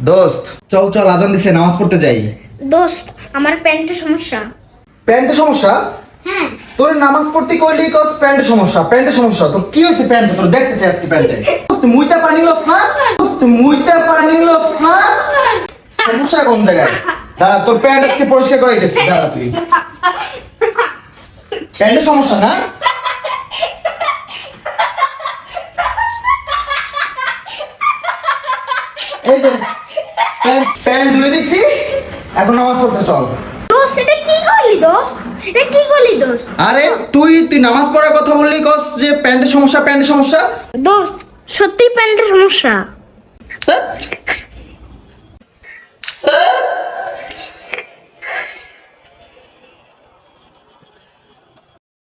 দোস্ত চল চল আজান দিছে নামাজ পড়তে যাই। দোস্ত আমার প্যান্টের সমস্যা। প্যান্টের সমস্যা? হ্যাঁ। তোর নামাজ পড়তে কইলি কস প্যান্টের সমস্যা প্যান্টের সমস্যা। তোর কি হয়েছে প্যান্ট? তোর দেখতে চাই আজকে প্যান্টে? তুই মুইতা পানি লস না? তুই মুইতা পানি লস না? সমস্যা কোন জায়গায়? দাঁড়া তোর প্যান্ট আজকে পরিষ্কার করে দিচ্ছি দাঁড়া তুই। প্যান্টের সমস্যা না? এই যে প্যান্ট প্যান্ট ধুয়ে দিচ্ছি এখন নামাজ পড়তে চল। দোস্ত এটা কি করলি দোস্ত? এটা কি করলি দোস্ত? আরে তুই তুই নামাজ পড়ার কথা বললি কস যে প্যান্টের সমস্যা প্যান্টের সমস্যা? দোস্ত সত্যি প্যান্টের সমস্যা।